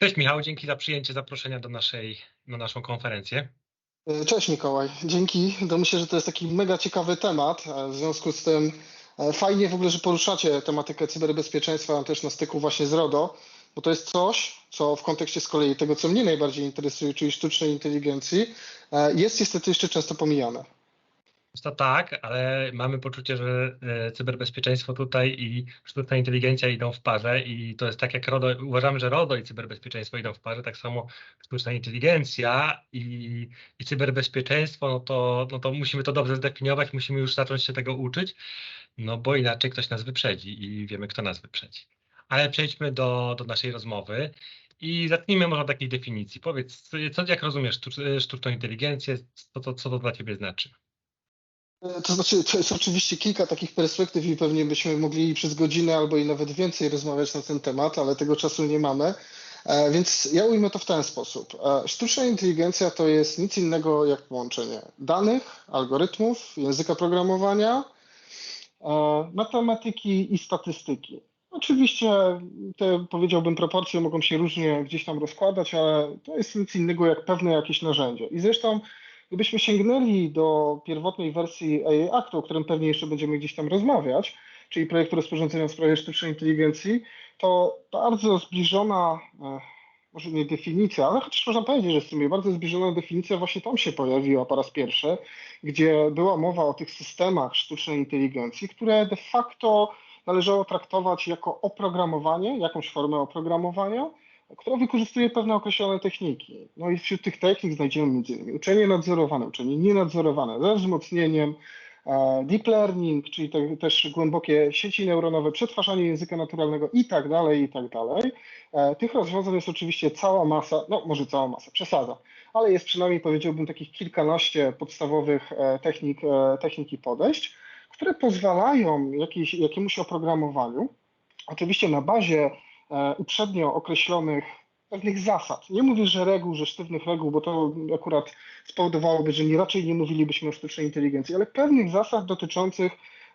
Cześć Michał, dzięki za przyjęcie zaproszenia do naszej, na naszą konferencję. E, cześć Mikołaj, dzięki. To myślę, że to jest taki mega ciekawy temat. E, w związku z tym e, fajnie w ogóle, że poruszacie tematykę cyberbezpieczeństwa też na styku właśnie z RODO, bo to jest coś, co w kontekście z kolei tego, co mnie najbardziej interesuje, czyli sztucznej inteligencji, jest niestety jeszcze często pomijane. To tak, ale mamy poczucie, że e, cyberbezpieczeństwo tutaj i sztuczna inteligencja idą w parze i to jest tak jak RODO, uważamy, że RODO i cyberbezpieczeństwo idą w parze, tak samo sztuczna inteligencja i, i cyberbezpieczeństwo, no to, no to musimy to dobrze zdefiniować, musimy już zacząć się tego uczyć, no bo inaczej ktoś nas wyprzedzi i wiemy, kto nas wyprzedzi. Ale przejdźmy do, do naszej rozmowy i zacznijmy może od takiej definicji. Powiedz, co, jak rozumiesz sztuczną inteligencję, co co to dla Ciebie znaczy? To znaczy, to jest oczywiście kilka takich perspektyw i pewnie byśmy mogli przez godzinę albo i nawet więcej rozmawiać na ten temat, ale tego czasu nie mamy. E, więc ja ujmę to w ten sposób. E, sztuczna inteligencja to jest nic innego jak połączenie danych, algorytmów, języka programowania, e, matematyki i statystyki. Oczywiście te, powiedziałbym, proporcje mogą się różnie gdzieś tam rozkładać, ale to jest nic innego jak pewne jakieś narzędzie. I zresztą Gdybyśmy sięgnęli do pierwotnej wersji AI Actu, o którym pewnie jeszcze będziemy gdzieś tam rozmawiać, czyli projektu rozporządzenia w sprawie sztucznej inteligencji, to bardzo zbliżona, e, może nie definicja, ale chociaż można powiedzieć, że w sumie bardzo zbliżona definicja właśnie tam się pojawiła po raz pierwszy, gdzie była mowa o tych systemach sztucznej inteligencji, które de facto należało traktować jako oprogramowanie, jakąś formę oprogramowania, która wykorzystuje pewne określone techniki. No i wśród tych technik znajdziemy m.in. uczenie nadzorowane, uczenie nienadzorowane ze wzmocnieniem, e, deep learning, czyli te, też głębokie sieci neuronowe, przetwarzanie języka naturalnego i tak dalej, i tak dalej. E, tych rozwiązań jest oczywiście cała masa, no może cała masa, przesadzam, ale jest przynajmniej powiedziałbym takich kilkanaście podstawowych e, technik, technik i podejść, które pozwalają jakiejś, jakiemuś oprogramowaniu, oczywiście na bazie uprzednio określonych pewnych zasad. Nie mówię, że reguł, że sztywnych reguł, bo to akurat spowodowałoby, że nie, raczej nie mówilibyśmy o sztucznej inteligencji, ale pewnych zasad dotyczących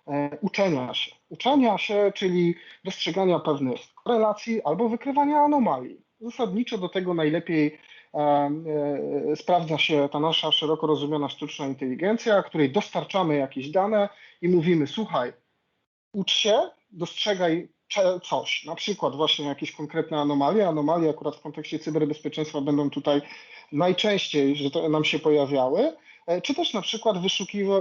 e, uczenia się. Uczenia się, czyli dostrzegania pewnych korelacji albo wykrywania anomalii. Zasadniczo do tego najlepiej e, sprawdza się ta nasza szeroko rozumiana sztuczna inteligencja, której dostarczamy jakieś dane i mówimy: Słuchaj, ucz się, dostrzegaj coś, na przykład właśnie jakieś konkretne anomalie. Anomalie akurat w kontekście cyberbezpieczeństwa będą tutaj najczęściej, że to nam się pojawiały, e, czy też na przykład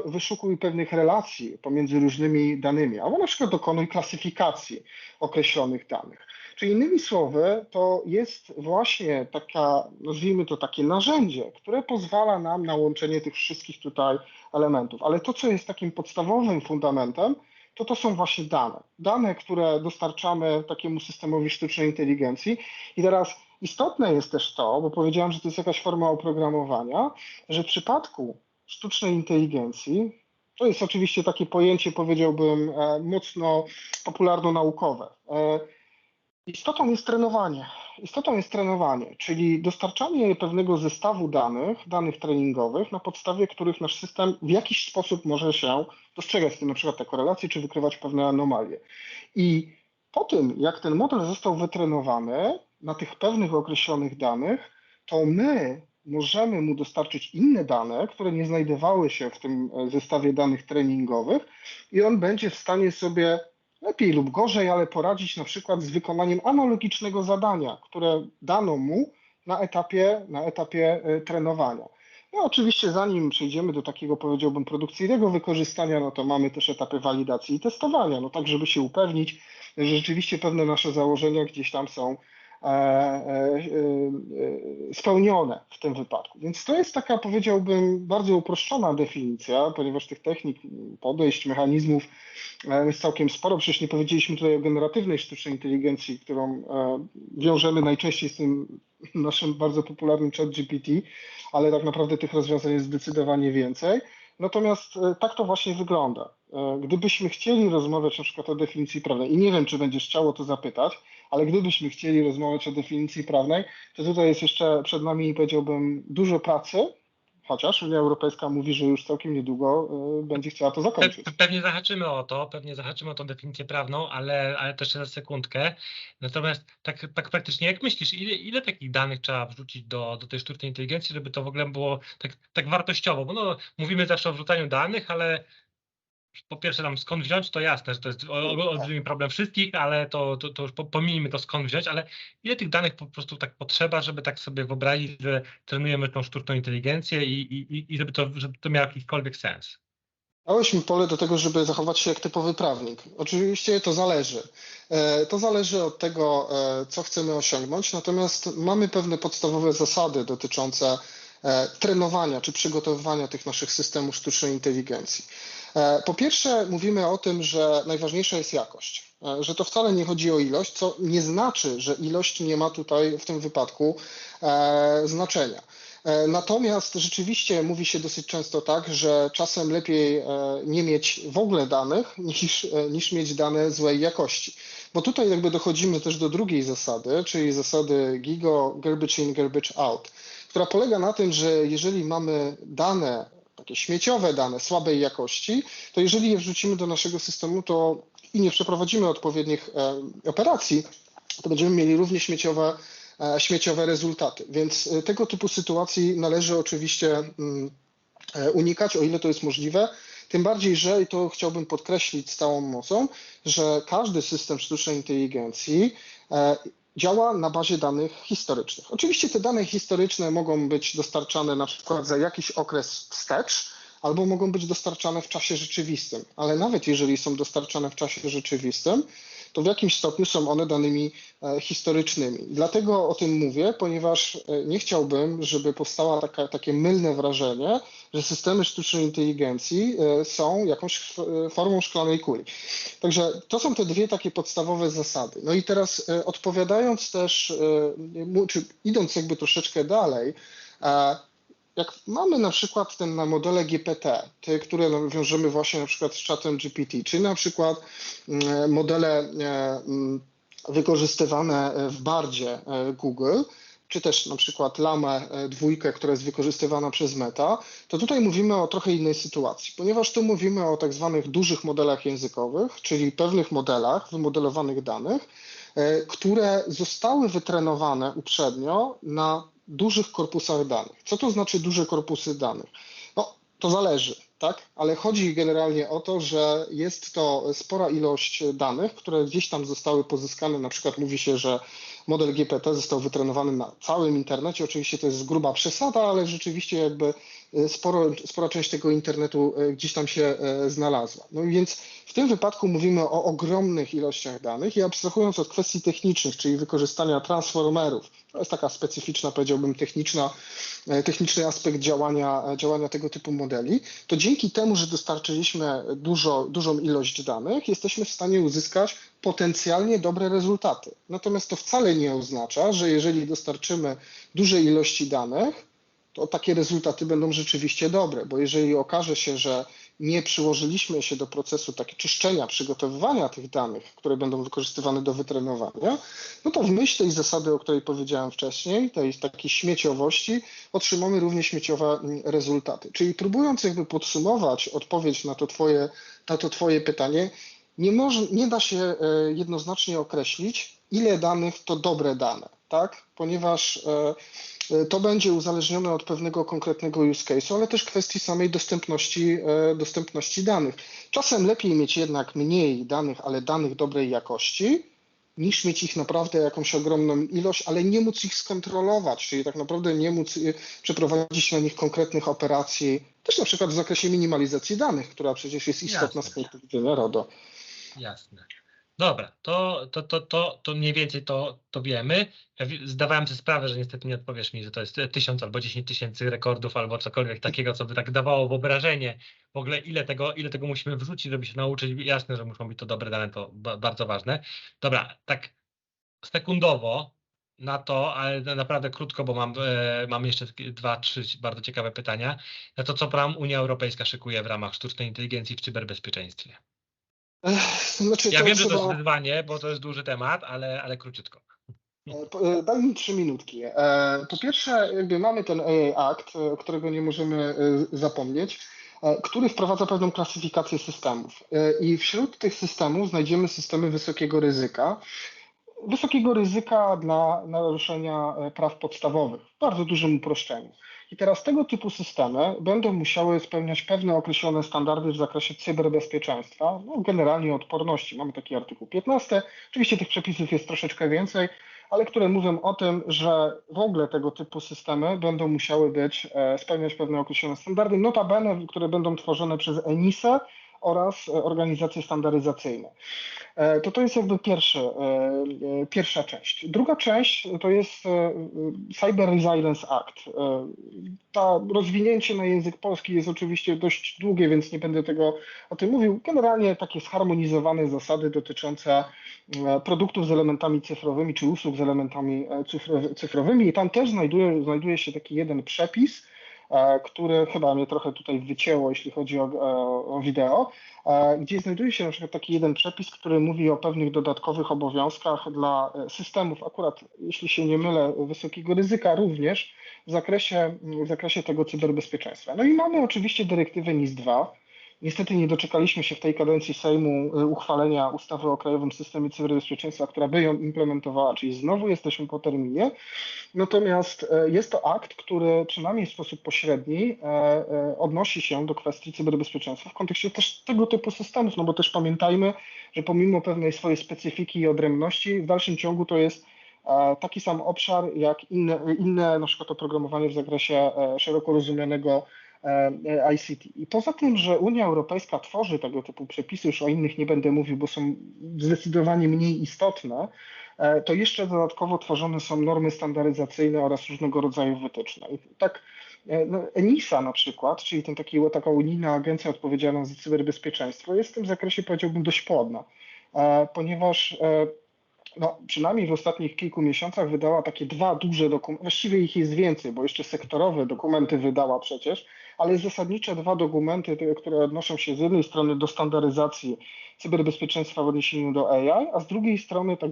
wyszukuj pewnych relacji pomiędzy różnymi danymi, albo na przykład dokonuj klasyfikacji określonych danych. Czyli innymi słowy, to jest właśnie taka, nazwijmy to takie narzędzie, które pozwala nam na łączenie tych wszystkich tutaj elementów. Ale to, co jest takim podstawowym fundamentem, to to są właśnie dane. Dane, które dostarczamy takiemu systemowi sztucznej inteligencji. I teraz istotne jest też to, bo powiedziałem, że to jest jakaś forma oprogramowania, że w przypadku sztucznej inteligencji, to jest oczywiście takie pojęcie, powiedziałbym, e, mocno popularno-naukowe. E, istotą jest trenowanie. Istotą jest trenowanie, czyli dostarczanie pewnego zestawu danych, danych treningowych, na podstawie których nasz system w jakiś sposób może się dostrzegać, na przykład te korelacje, czy wykrywać pewne anomalie. I po tym, jak ten model został wytrenowany na tych pewnych określonych danych, to my możemy mu dostarczyć inne dane, które nie znajdowały się w tym zestawie danych treningowych i on będzie w stanie sobie lepiej lub gorzej, ale poradzić na przykład z wykonaniem analogicznego zadania, które dano mu na etapie, na etapie e, trenowania. No oczywiście zanim przejdziemy do takiego powiedziałbym produkcyjnego wykorzystania, no to mamy też etapy walidacji i testowania, no tak żeby się upewnić, że rzeczywiście pewne nasze założenia gdzieś tam są spełnione w tym wypadku. Więc to jest taka, powiedziałbym, bardzo uproszczona definicja, ponieważ tych technik, podejść, mechanizmów jest całkiem sporo. Przecież nie powiedzieliśmy tutaj o generatywnej sztucznej inteligencji, którą wiążemy najczęściej z tym naszym bardzo popularnym chat GPT, ale tak naprawdę tych rozwiązań jest zdecydowanie więcej. Natomiast tak to właśnie wygląda. Gdybyśmy chcieli rozmawiać na przykład o definicji prawnej, i nie wiem, czy będziesz chciało to zapytać, ale gdybyśmy chcieli rozmawiać o definicji prawnej, to tutaj jest jeszcze przed nami, powiedziałbym, dużo pracy, chociaż Unia Europejska mówi, że już całkiem niedługo y, będzie chciała to zakończyć. Pe- Pewnie zahaczymy o to, pewnie zahaczymy o tą definicję prawną, ale, ale też za sekundkę. Natomiast tak, tak praktycznie, jak myślisz, ile, ile takich danych trzeba wrzucić do, do tej sztucznej inteligencji, żeby to w ogóle było tak, tak wartościowo? Bo no, mówimy zawsze o wrzucaniu danych, ale po pierwsze tam skąd wziąć, to jasne, że to jest olbrzymi problem wszystkich, ale to, to, to już po- pomijmy to skąd wziąć, ale ile tych danych po prostu tak potrzeba, żeby tak sobie wyobrazić, że trenujemy tą sztuczną inteligencję i, i, i- i żeby, to, żeby to miało jakikolwiek sens? Dałeś mi pole do tego, żeby zachować się jak typowy prawnik. Oczywiście to zależy. E, To zależy od tego, e, co chcemy osiągnąć, natomiast mamy pewne podstawowe zasady dotyczące e, trenowania czy przygotowywania tych naszych systemów sztucznej inteligencji. E, Po pierwsze, mówimy o tym, że najważniejsza jest jakość, e, że to wcale nie chodzi o ilość, co nie znaczy, że ilość nie ma tutaj w tym wypadku e, znaczenia. Natomiast rzeczywiście mówi się dosyć często tak, że czasem lepiej nie mieć w ogóle danych niż, niż mieć dane złej jakości. Bo tutaj jakby dochodzimy też do drugiej zasady, czyli zasady GIGO garbage in, garbage out, która polega na tym, że jeżeli mamy dane, takie śmieciowe dane słabej jakości, to jeżeli je wrzucimy do naszego systemu, to i nie przeprowadzimy odpowiednich e, operacji, to będziemy mieli równie śmieciowe e, śmieciowe rezultaty. Więc e, tego typu sytuacji należy oczywiście mm, unikać, o ile to jest możliwe. Tym bardziej, że i to chciałbym podkreślić z całą mocą, że każdy system sztucznej inteligencji działa na bazie danych historycznych. Oczywiście te dane historyczne mogą być dostarczane na przykład za jakiś okres wstecz, albo mogą być dostarczane w czasie rzeczywistym, ale nawet jeżeli są dostarczane w czasie rzeczywistym, to w jakimś stopniu są one danymi e, historycznymi. Dlatego o tym mówię, ponieważ e, nie chciałbym, żeby powstało taka, takie mylne wrażenie, że systemy sztucznej inteligencji e, są jakąś formą szklanej kuli. Także to są te dwie takie podstawowe zasady. No i teraz odpowiadając też, czy idąc jakby troszeczkę dalej, jak mamy na przykład ten na modele GPT, te, które no, wiążemy właśnie na przykład z czatem GPT, czy na przykład mm, modele e, mm, wykorzystywane w Bardzie e, Google, czy też na przykład Lamę e, dwójkę, która jest wykorzystywana przez Meta, to tutaj mówimy o trochę innej sytuacji, ponieważ tu mówimy o tak zwanych dużych modelach językowych, czyli pewnych modelach, wymodelowanych danych, e, które zostały wytrenowane uprzednio na dużych korpusach danych. Co to znaczy duże korpusy danych? No, to zależy, tak? Ale chodzi generalnie o to, że jest to spora ilość danych, które gdzieś tam zostały pozyskane. Na przykład mówi się, że model GPT został wytrenowany na całym internecie. Oczywiście to jest gruba przesada, ale rzeczywiście jakby sporo, spora część tego internetu e, gdzieś tam się e, znalazła. No więc w tym wypadku mówimy o ogromnych ilościach danych i abstrahując od kwestii technicznych, czyli wykorzystania transformerów, to jest taka specyficzna, powiedziałbym, techniczna, e, techniczny aspekt działania, e, działania tego typu modeli, to dzięki temu, że dostarczyliśmy dużo, dużą ilość danych, jesteśmy w stanie uzyskać potencjalnie dobre rezultaty. Natomiast to wcale nie oznacza, że jeżeli dostarczymy duże ilości danych, to takie rezultaty będą rzeczywiście dobre, bo jeżeli okaże się, że nie przyłożyliśmy się do procesu tak czyszczenia, przygotowywania tych danych, które będą wykorzystywane do wytrenowania, no to w myśl tej zasady, o której powiedziałem wcześniej, tej takiej śmieciowości, otrzymamy również śmieciowe rezultaty. Czyli próbując jakby podsumować odpowiedź na to twoje, na to twoje pytanie, nie, nie da się e, jednoznacznie określić, ile danych to dobre dane, tak? Ponieważ e, to będzie uzależnione od pewnego konkretnego use case'u, ale też kwestii samej dostępności, e, dostępności danych. Czasem lepiej mieć jednak mniej danych, ale danych dobrej jakości, niż mieć ich naprawdę jakąś ogromną ilość, ale nie móc ich skontrolować, czyli tak naprawdę nie móc y, przeprowadzić na nich konkretnych operacji, też na przykład w zakresie minimalizacji danych, która przecież jest istotna Jasne. z punktu widzenia RODO. Jasne. Dobra, to, to, to, to, to mniej więcej to, to wiemy. Ja zdawałem sobie sprawę, że niestety nie odpowiesz mi, że to jest e, tysiąc albo dziesięć tysięcy rekordów albo cokolwiek takiego, co by tak dawało wyobrażenie w ogóle, ile tego, ile tego musimy wrzucić, żeby się nauczyć. Jasne, że muszą być to dobre dane, to ba bardzo ważne. Dobra, tak sekundowo na to, ale na- naprawdę krótko, bo mam, e, mam jeszcze dwa, trzy bardzo ciekawe pytania. Na to, co nam Unia Europejska szykuje w ramach sztucznej inteligencji w cyberbezpieczeństwie. Znaczy, Ja wiem, że to trzeba- jest wyzwanie, bo to jest duży temat, ale, ale króciutko. E, daj mi trzy minutki. E, po pierwsze, jakby mamy ten AA Act, którego nie możemy zapomnieć, który wprowadza pewną klasyfikację systemów. I wśród tych systemów znajdziemy systemy wysokiego ryzyka. Wysokiego ryzyka dla naruszenia praw podstawowych, w bardzo dużym uproszczeniu. I teraz tego typu systemy będą musiały spełniać pewne określone standardy w zakresie cyberbezpieczeństwa, no generalnie odporności. Mamy taki artykuł 15. Oczywiście tych przepisów jest troszeczkę więcej, ale które mówią o tym, że w ogóle tego typu systemy będą musiały być, e, spełniać pewne określone standardy, notabene, które będą tworzone przez ENISA oraz organizacje standaryzacyjne. E, to to jest jakby pierwszy, e, e, pierwsza część. Druga część to jest Cyber Resilience Act. Ta rozwinięcie na język polski jest oczywiście dość długie, więc nie będę tego o tym mówił. Generalnie takie zharmonizowane zasady dotyczące produktów z elementami cyfrowymi czy usług z elementami cyfrowymi i tam też znajduje, znajduje się taki jeden przepis, E, który chyba mnie trochę tutaj wycięło, jeśli chodzi o, o wideo, e, gdzie znajduje się na przykład taki jeden przepis, który mówi o pewnych dodatkowych obowiązkach dla e, systemów, akurat jeśli się nie mylę, wysokiego ryzyka również w zakresie, w zakresie tego cyberbezpieczeństwa. No i mamy oczywiście dyrektywę NIS 2, Niestety nie doczekaliśmy się w tej kadencji Sejmu y, uchwalenia ustawy o Krajowym Systemie Cyberbezpieczeństwa, która by ją implementowała, czyli znowu jesteśmy po terminie. Natomiast e, jest to akt, który przynajmniej w sposób pośredni e, e, odnosi się do kwestii cyberbezpieczeństwa w kontekście też tego typu systemów, no bo też pamiętajmy, że pomimo pewnej swojej specyfiki i odrębności, w dalszym ciągu to jest taki sam obszar jak inne, inne na przykład oprogramowanie w zakresie szeroko rozumianego E, ICT. I poza tym, że Unia Europejska tworzy tego typu przepisy, już o innych nie będę mówił, bo są zdecydowanie mniej istotne, e, to jeszcze dodatkowo tworzone są normy standaryzacyjne oraz różnego rodzaju wytyczne. I tak e, no, ENISA na przykład, czyli ten taki, taka unijna agencja odpowiedzialna za cyberbezpieczeństwo, jest w tym zakresie powiedziałbym dość płodna, ponieważ no, przynajmniej w ostatnich kilku miesiącach wydała takie dwa duże dokumenty, właściwie ich jest więcej, bo jeszcze sektorowe dokumenty wydała przecież, ale zasadnicze dwa dokumenty, które odnoszą się z jednej strony do standaryzacji cyberbezpieczeństwa w odniesieniu do AI, a z drugiej strony tak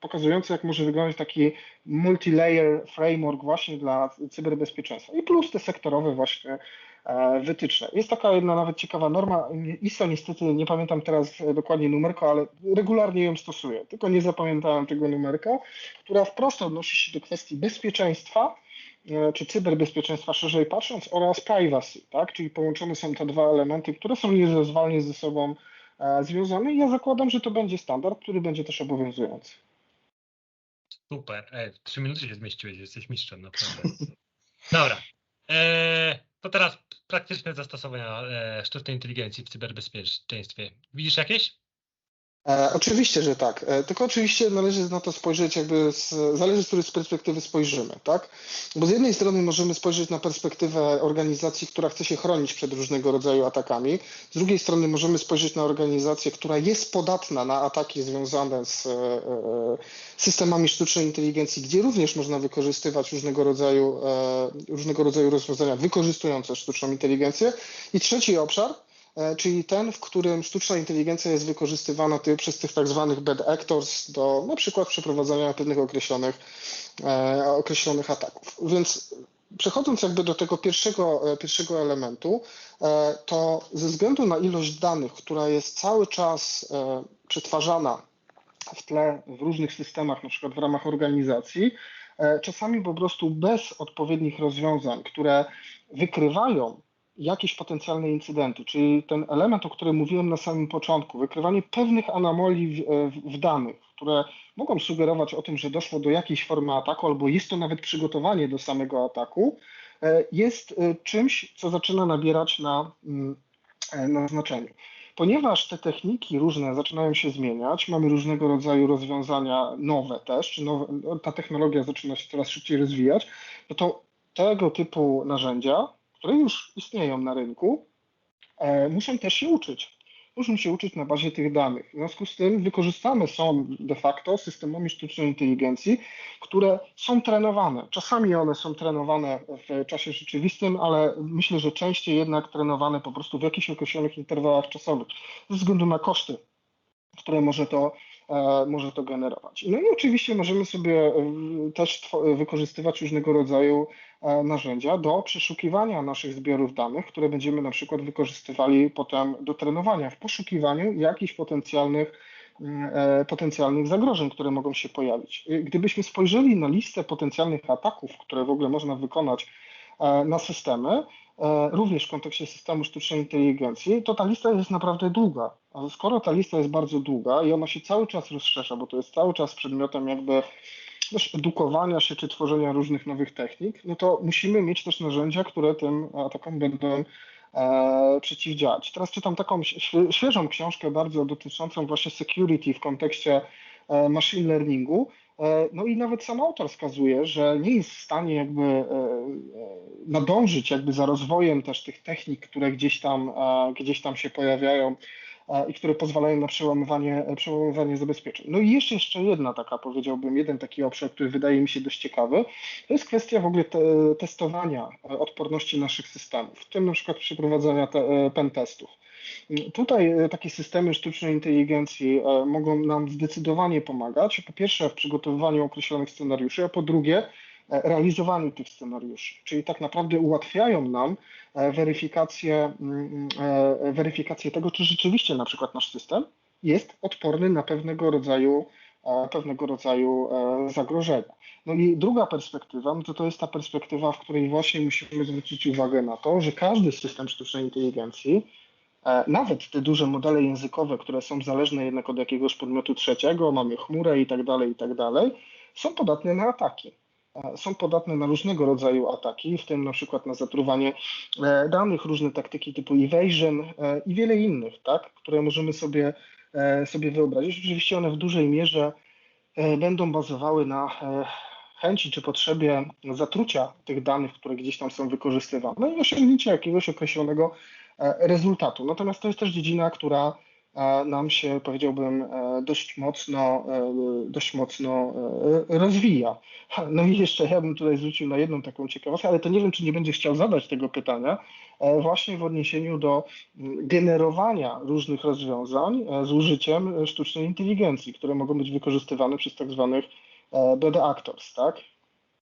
pokazujące, jak może wyglądać taki multi-layer framework właśnie dla cyberbezpieczeństwa. I plus te sektorowe właśnie e, wytyczne. Jest taka jedna nawet ciekawa norma, ISO niestety nie pamiętam teraz dokładnie numerka, ale regularnie ją stosuję, tylko nie zapamiętałem tego numerka, która wprost odnosi się do kwestii bezpieczeństwa E, czy cyberbezpieczeństwa szerzej patrząc oraz privacy, tak? czyli połączone są te dwa elementy, które są nierozerwalnie ze sobą e, związane i ja zakładam, że to będzie standard, który będzie też obowiązujący. Super, e, trzy minuty się zmieściłeś, jesteś mistrzem naprawdę. Dobra, e, to teraz praktyczne zastosowania e, sztucznej inteligencji w cyberbezpieczeństwie. Widzisz jakieś? E, oczywiście, że tak. E, tylko oczywiście należy na to spojrzeć jakby, z, zależy z której perspektywy spojrzymy, tak? Bo z jednej strony możemy spojrzeć na perspektywę organizacji, która chce się chronić przed różnego rodzaju atakami. Z drugiej strony możemy spojrzeć na organizację, która jest podatna na ataki związane z e, e systemami sztucznej inteligencji, gdzie również można wykorzystywać różnego rodzaju, e, różnego rodzaju rozwiązania wykorzystujące sztuczną inteligencję. I trzeci obszar, czyli ten, w którym sztuczna inteligencja jest wykorzystywana ty, przez tych tak zwanych bad actors do na przykład przeprowadzania pewnych określonych, e, określonych ataków. Więc przechodząc jakby do tego pierwszego, e, pierwszego elementu, e, to ze względu na ilość danych, która jest cały czas e, przetwarzana w tle w różnych systemach, na przykład w ramach organizacji, e, czasami po prostu bez odpowiednich rozwiązań, które wykrywają jakieś potencjalne incydenty, czyli ten element, o którym mówiłem na samym początku, wykrywanie pewnych anomalii w, w, danych, które mogą sugerować o tym, że doszło do jakiejś formy ataku, albo jest to nawet przygotowanie do samego ataku, e, jest e, czymś, co zaczyna nabierać na, mm, e, na znaczeniu. Ponieważ te techniki różne zaczynają się zmieniać, mamy różnego rodzaju rozwiązania nowe też, czy nowe, ta technologia zaczyna się coraz szybciej rozwijać, no to tego typu narzędzia które już istnieją na rynku, e, muszą też się uczyć. Muszą się uczyć na bazie tych danych. W związku z tym wykorzystane są de facto systemami sztucznej inteligencji, które są trenowane. Czasami one są trenowane w czasie rzeczywistym, ale myślę, że częściej jednak trenowane po prostu w jakichś określonych interwałach czasowych, ze względu na koszty, które może to może to generować. No i oczywiście możemy sobie też wykorzystywać różnego rodzaju narzędzia do przeszukiwania naszych zbiorów danych, które będziemy na przykład wykorzystywali potem do trenowania w poszukiwaniu jakichś potencjalnych E, potencjalnych zagrożeń, które mogą się pojawić. Gdybyśmy spojrzeli na listę potencjalnych ataków, które w ogóle można wykonać e, na systemy, e, również w kontekście systemu sztucznej inteligencji, to ta lista jest naprawdę długa. A skoro ta lista jest bardzo długa i ona się cały czas rozszerza, bo to jest cały czas przedmiotem jakby też edukowania się czy tworzenia różnych nowych technik, no to musimy mieć też narzędzia, które tym atakom będą e, przeciwdziałać. Teraz czytam taką świeżą książkę bardzo dotyczącą właśnie security w kontekście e, machine learningu. E, no i nawet sam autor wskazuje, że nie jest w stanie jakby e, nadążyć jakby za rozwojem też tych technik, które gdzieś tam, gdzieś tam się pojawiają i które pozwalają na przełamywanie, przełamywanie zabezpieczeń. No i jeszcze, jeszcze jedna taka, powiedziałbym, jeden taki obszar, który wydaje mi się dość ciekawy, to jest kwestia w ogóle te, testowania odporności naszych systemów, w tym na przykład przeprowadzania te, e, pen testów. Tutaj e, takie systemy sztucznej inteligencji e, mogą nam zdecydowanie pomagać. Po pierwsze w przygotowywaniu określonych scenariuszy, a po drugie realizowaniu tych scenariuszy. Czyli tak naprawdę ułatwiają nam e, weryfikację, mm, e, weryfikację tego, czy rzeczywiście na przykład nasz system jest odporny na pewnego rodzaju e, pewnego rodzaju zagrożenia. No i druga perspektywa, no to to jest ta perspektywa, w której właśnie musimy zwrócić uwagę na to, że każdy system sztucznej inteligencji, nawet te duże modele językowe, które są zależne jednak od jakiegoś podmiotu trzeciego, mamy chmurę i tak dalej, i tak dalej, są podatne na ataki są podatne na różnego rodzaju ataki, w tym na przykład na zatruwanie e, danych, różne taktyki typu evasion e, i wiele innych, tak, które możemy sobie, e, sobie wyobrazić. Oczywiście one w dużej mierze będą bazowały na chęci czy potrzebie zatrucia tych danych, które gdzieś tam są wykorzystywane i osiągnięcia jakiegoś określonego rezultatu. Natomiast to jest też dziedzina, która nam się, powiedziałbym, e, dość mocno, e, dość mocno e, rozwija. No i jeszcze ja bym tutaj zwrócił na jedną taką ciekawostkę, ale to nie wiem, czy nie będzie chciał zadać tego pytania, właśnie w odniesieniu do generowania różnych rozwiązań z użyciem sztucznej inteligencji, które mogą być wykorzystywane przez tak zwanych bad actors, tak?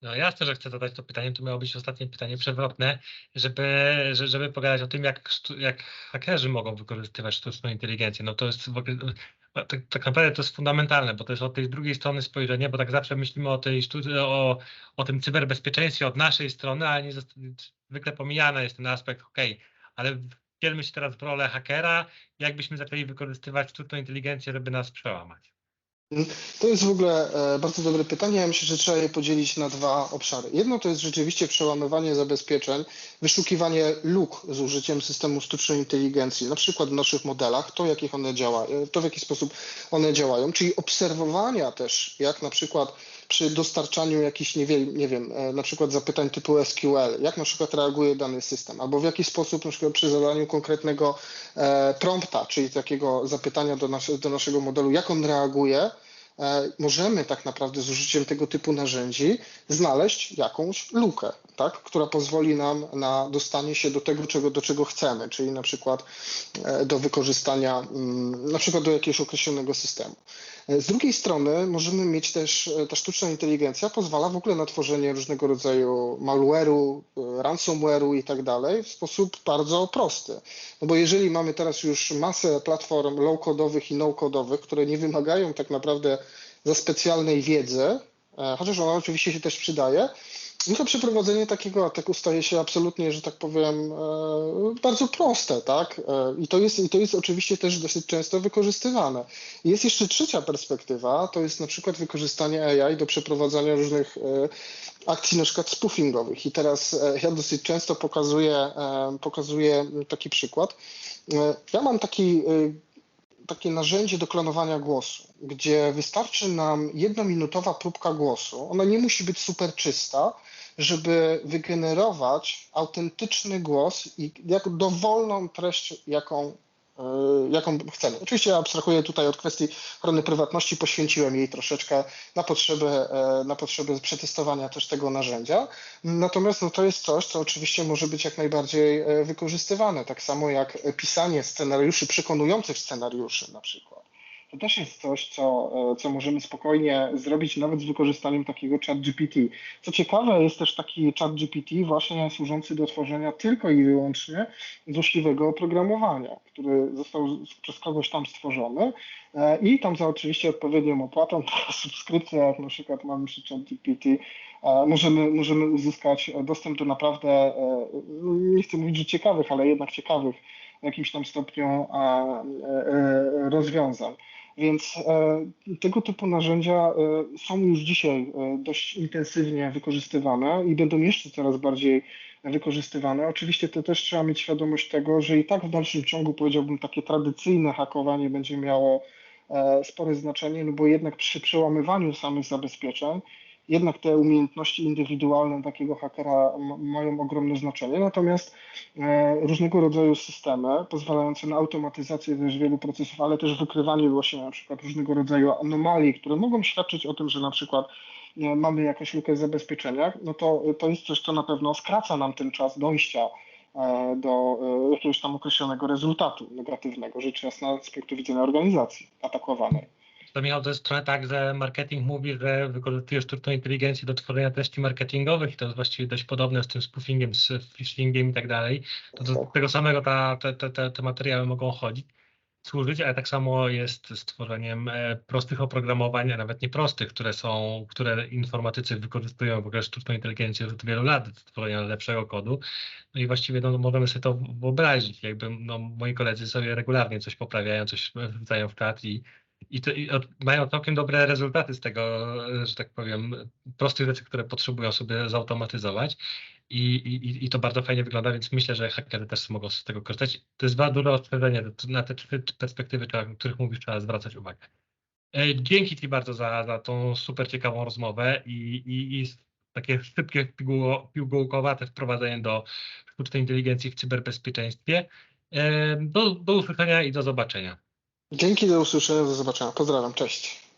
No jasne, że chcę zadać to pytanie, to miało być ostatnie pytanie przewrotne, żeby, żeby pogadać o tym, jak, jak hakerzy mogą wykorzystywać sztuczną inteligencję. No to jest w ogóle, no, tak, tak, naprawdę to jest fundamentalne, bo to jest od tej drugiej strony spojrzenie, bo tak zawsze myślimy o, tej o, o tym cyberbezpieczeństwie od naszej strony, a nie zwykle pomijany jest ten aspekt, ok, ale wcielmy się teraz w rolę hakera, jakbyśmy zaczęli wykorzystywać sztuczną inteligencję, żeby nas przełamać. To jest w ogóle e, bardzo dobre pytanie. Ja myślę, że trzeba je podzielić na dwa obszary. Jedno to jest rzeczywiście przełamywanie zabezpieczeń, wyszukiwanie luk z użyciem systemu sztucznej inteligencji, na przykład w naszych modelach, to, jakich one działają, to w jaki sposób one działają, czyli obserwowania też, jak na przykład przy dostarczaniu jakichś, nie wiem, nie wiem, e, na przykład zapytań typu SQL, jak na przykład reaguje dany system, albo w jaki sposób na przykład przy zadaniu konkretnego e, prompta, czyli takiego zapytania do, nasze, do naszego modelu, jak on reaguje, e, możemy tak naprawdę z użyciem tego typu narzędzi znaleźć jakąś lukę, tak, która pozwoli nam na dostanie się do tego, czego, do czego chcemy, czyli na przykład do wykorzystania, mm, na przykład do jakiegoś określonego systemu. Z drugiej strony możemy mieć też, e, ta sztuczna inteligencja pozwala w ogóle na tworzenie różnego rodzaju malware'u, e, ransomware'u i tak dalej w sposób bardzo prosty. No bo jeżeli mamy teraz już masę platform low-codowych i no-codowych, które nie wymagają tak naprawdę za specjalnej wiedzy, e, chociaż ona oczywiście się też przydaje, no to przeprowadzenie takiego ataku staje się absolutnie, że tak powiem, e, bardzo proste, tak? E, I to jest, i to jest oczywiście też dosyć często wykorzystywane. Jest jeszcze trzecia perspektywa, to jest na przykład wykorzystanie AI do przeprowadzania różnych e, akcji na przykład spoofingowych. I teraz ja dosyć często pokazuję, pokazuję taki przykład. Ja mam taki takie narzędzie do klonowania głosu, gdzie wystarczy nam jednominutowa próbka głosu. Ona nie musi być super czysta, żeby wygenerować autentyczny głos i jak dowolną treść, jaką, jaką chcemy. Oczywiście abstrahuję tutaj od kwestii ochrony prywatności, poświęciłem jej troszeczkę na potrzeby, e, na potrzeby przetestowania też tego narzędzia. Natomiast no, to jest coś, co oczywiście może być jak najbardziej e, wykorzystywane, tak samo jak pisanie scenariuszy, przekonujących scenariuszy na przykład. To też jest coś, co, e, co możemy spokojnie zrobić nawet z wykorzystaniem takiego chat GPT. Co ciekawe, jest też taki chat GPT właśnie służący do tworzenia tylko i wyłącznie złośliwego oprogramowania, który został przez kogoś tam stworzony e, i tam za oczywiście odpowiednią opłatą, taka subskrypcja, jak na przykład mamy przy chat GPT, e, możemy, możemy uzyskać dostęp do naprawdę, nie chcę mówić, że ciekawych, ale jednak ciekawych w jakimś tam stopniu rozwiązań. Więc e, tego typu narzędzia e, są już dzisiaj e, dość intensywnie wykorzystywane i będą jeszcze coraz bardziej wykorzystywane. Oczywiście to też trzeba mieć świadomość tego, że i tak w dalszym ciągu powiedziałbym takie tradycyjne hakowanie będzie miało spore znaczenie, no bo jednak przy przełamywaniu samych zabezpieczeń jednak te umiejętności indywidualne takiego hakera mają ogromne znaczenie. Natomiast e, różnego rodzaju systemy pozwalające na automatyzację też wielu procesów, ale też wykrywanie właśnie na przykład różnego rodzaju anomalii, które mogą świadczyć o tym, że na przykład e, mamy jakąś lukę w zabezpieczeniach, no to, to jest coś, co na pewno skraca nam ten czas dojścia e, do jakiegoś tam określonego rezultatu negatywnego, rzecz jasna z punktu widzenia organizacji atakowanej. To Michał, to jest trochę tak, że marketing mówi, że wykorzystuje sztuczną inteligencję do tworzenia treści marketingowych i to jest właściwie dość podobne z tym spoofingiem, z phishingiem i tak dalej. To do tego samego ta, te, te, te materiały mogą chodzić, służyć, ale tak samo jest z tworzeniem e, prostych oprogramowań, a nawet nieprostych, które są, które informatycy wykorzystują w ogóle sztuczną inteligencję od wielu lat do tworzenia lepszego kodu. No i właściwie no, możemy sobie to wyobrazić. Jakby no, moi koledzy sobie regularnie coś poprawiają, coś wrzucają w czat i i, to, i od, mają całkiem dobre rezultaty z tego, że tak powiem, prostych rzeczy, które potrzebują sobie zautomatyzować. I, i, I to bardzo fajnie wygląda, więc myślę, że hakery też mogą z tego korzystać. To jest bardzo duże ostrzeżenie, na te trzy perspektywy, o których mówisz, trzeba zwracać uwagę. E, dzięki Ci bardzo za, za tą super ciekawą rozmowę i, i, i takie szybkie, pigułkowate wprowadzenie do sztucznej inteligencji w cyberbezpieczeństwie. E, do, do usłyszenia i do zobaczenia. Dzięki, do usłyszenia, do zobaczenia. Pozdrawiam, cześć.